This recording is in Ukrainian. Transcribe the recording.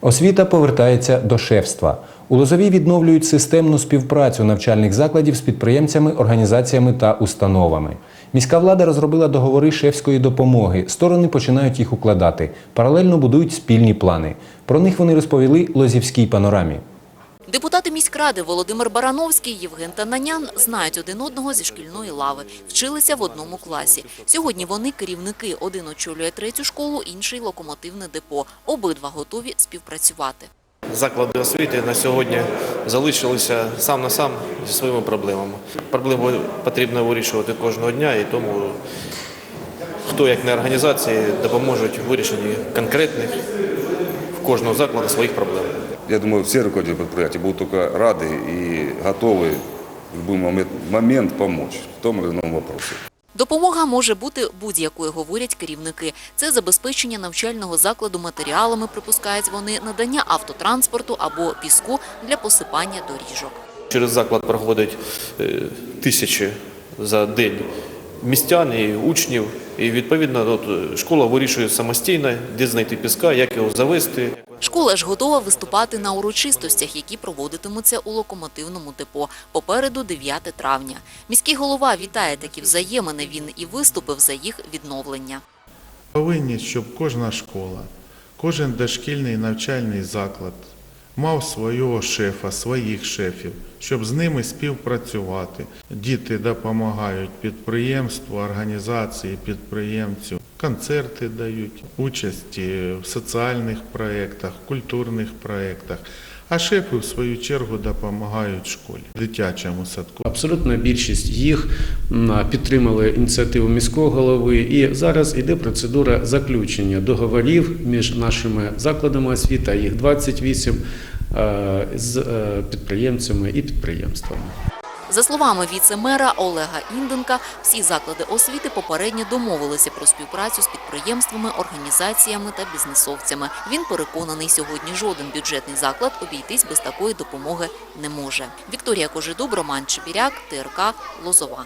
Освіта повертається до шефства. У Лозові відновлюють системну співпрацю навчальних закладів з підприємцями, організаціями та установами. Міська влада розробила договори шефської допомоги. Сторони починають їх укладати. Паралельно будують спільні плани. Про них вони розповіли Лозівській панорамі. Депутати міськради Володимир Барановський, Євген Тананян знають один одного зі шкільної лави, вчилися в одному класі. Сьогодні вони керівники. Один очолює третю школу, інший – локомотивне депо. Обидва готові співпрацювати. Заклади освіти на сьогодні залишилися сам на сам зі своїми проблемами. Проблеми потрібно вирішувати кожного дня, і тому хто як не організації допоможуть в вирішенні конкретних в кожного закладу своїх проблем. Я думаю, все руководители предприятий будут только рады и готовы в любой момент, момент помочь в том или ином вопросе. Допомога може бути будь-якою, говорять керівники. Це забезпечення навчального закладу матеріалами, припускають вони, надання автотранспорту або піску для посипання доріжок. Через заклад проходять е, тисячі за день містян і учнів. І відповідно от, школа вирішує самостійно, де знайти піска, як його завести. Школа ж готова виступати на урочистостях, які проводитимуться у локомотивному депо. Попереду 9 травня. Міський голова вітає такі взаємини. Він і виступив за їх відновлення. Повинні, щоб кожна школа, кожен дошкільний навчальний заклад мав свого шефа, своїх шефів, щоб з ними співпрацювати. Діти допомагають підприємству, організації, підприємцю, концерти дають, участі в соціальних проєктах, культурних проєктах. А шефи, в свою чергу, допомагають школі, дитячому садку. Абсолютна більшість їх підтримали ініціативу міського голови, і зараз іде процедура заключення договорів між нашими закладами освіти, а їх 28, е, з е, підприємцями і підприємствами. За словами віце-мера Олега Інденка, всі заклади освіти попередньо домовилися про співпрацю з підприємствами, організаціями та бізнесовцями. Він переконаний, сьогодні жоден бюджетний заклад обійтись без такої допомоги не може. Вікторія Кожедуб, Роман Чебіряк, ТРК Лозова.